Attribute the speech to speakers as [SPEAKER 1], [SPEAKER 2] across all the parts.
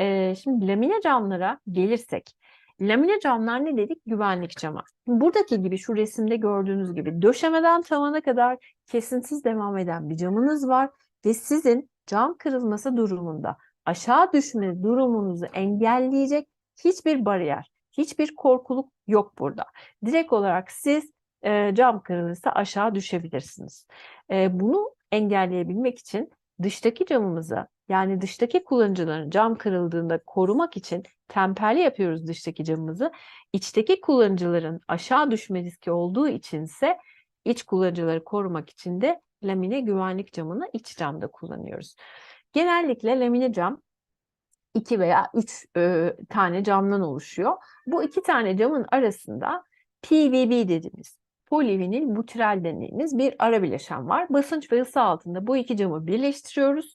[SPEAKER 1] Ee, şimdi lamine camlara gelirsek, lamine camlar ne dedik? Güvenlik camı. Buradaki gibi şu resimde gördüğünüz gibi döşemeden tavana kadar kesintisiz devam eden bir camınız var ve sizin cam kırılması durumunda aşağı düşme durumunuzu engelleyecek hiçbir bariyer, hiçbir korkuluk yok burada. Direkt olarak siz e, cam kırılırsa aşağı düşebilirsiniz. E, bunu engelleyebilmek için dıştaki camımızı yani dıştaki kullanıcıların cam kırıldığında korumak için temperli yapıyoruz dıştaki camımızı. İçteki kullanıcıların aşağı düşme riski olduğu içinse iç kullanıcıları korumak için de lamine güvenlik camını iç camda kullanıyoruz. Genellikle lamine cam iki veya üç e, tane camdan oluşuyor. Bu iki tane camın arasında PVB dediğimiz polivinil butyrel dediğimiz bir ara bileşen var. Basınç ve ısı altında bu iki camı birleştiriyoruz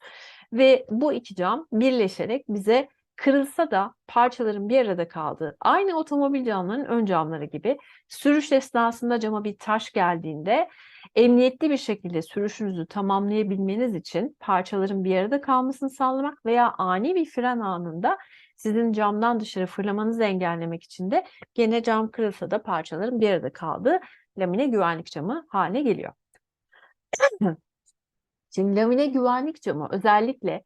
[SPEAKER 1] ve bu iki cam birleşerek bize kırılsa da parçaların bir arada kaldığı, aynı otomobil camlarının ön camları gibi sürüş esnasında cama bir taş geldiğinde emniyetli bir şekilde sürüşünüzü tamamlayabilmeniz için parçaların bir arada kalmasını sağlamak veya ani bir fren anında sizin camdan dışarı fırlamanızı engellemek için de gene cam kırılsa da parçaların bir arada kaldığı lamine güvenlik camı haline geliyor. Şimdi lamine güvenlik camı özellikle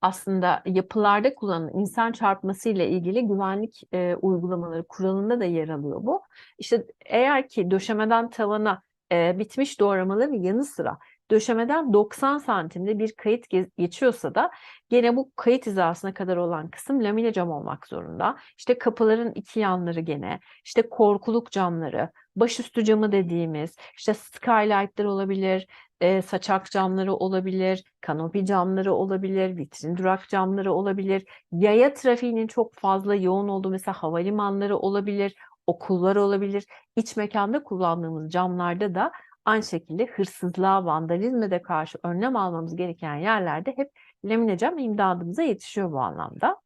[SPEAKER 1] aslında yapılarda kullanılan insan çarpması ile ilgili güvenlik e, uygulamaları kuralında da yer alıyor bu. İşte eğer ki döşemeden tavana e, bitmiş doğramaların yanı sıra döşemeden 90 santimde bir kayıt geçiyorsa da gene bu kayıt hizasına kadar olan kısım lamine cam olmak zorunda. İşte kapıların iki yanları gene, işte korkuluk camları, başüstü camı dediğimiz, işte skylight'lar olabilir, e, saçak camları olabilir, kanopi camları olabilir, vitrin durak camları olabilir, yaya trafiğinin çok fazla yoğun olduğu mesela havalimanları olabilir, okullar olabilir. İç mekanda kullandığımız camlarda da aynı şekilde hırsızlığa, vandalizme de karşı önlem almamız gereken yerlerde hep lamine cam imdadımıza yetişiyor bu anlamda.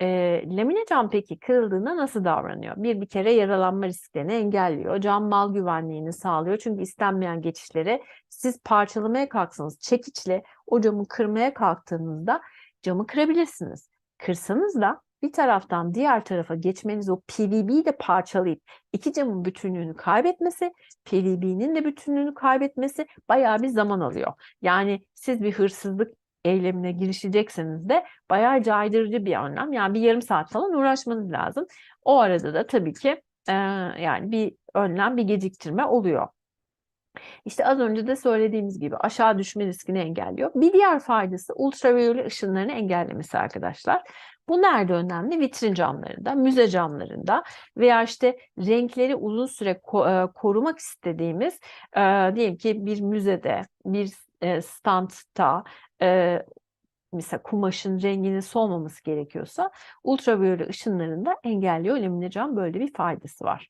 [SPEAKER 1] E, lamine cam peki kırıldığında nasıl davranıyor? Bir bir kere yaralanma risklerini engelliyor. Cam mal güvenliğini sağlıyor. Çünkü istenmeyen geçişleri siz parçalamaya kalksanız çekiçle o camı kırmaya kalktığınızda camı kırabilirsiniz. Kırsanız da bir taraftan diğer tarafa geçmeniz o PVB'yi de parçalayıp iki camın bütünlüğünü kaybetmesi, PVB'nin de bütünlüğünü kaybetmesi bayağı bir zaman alıyor. Yani siz bir hırsızlık eylemine girişecekseniz de bayağı caydırıcı bir önlem. Yani bir yarım saat falan uğraşmanız lazım. O arada da tabii ki e, yani bir önlem, bir geciktirme oluyor. İşte az önce de söylediğimiz gibi aşağı düşme riskini engelliyor. Bir diğer faydası ultraviyole ışınlarını engellemesi arkadaşlar. Bu nerede önemli? Vitrin camlarında, müze camlarında veya işte renkleri uzun süre korumak istediğimiz diyelim ki bir müzede, bir standta mesela kumaşın renginin solmaması gerekiyorsa ultraviyole ışınlarını da engelliyor. Lamine cam böyle bir faydası var.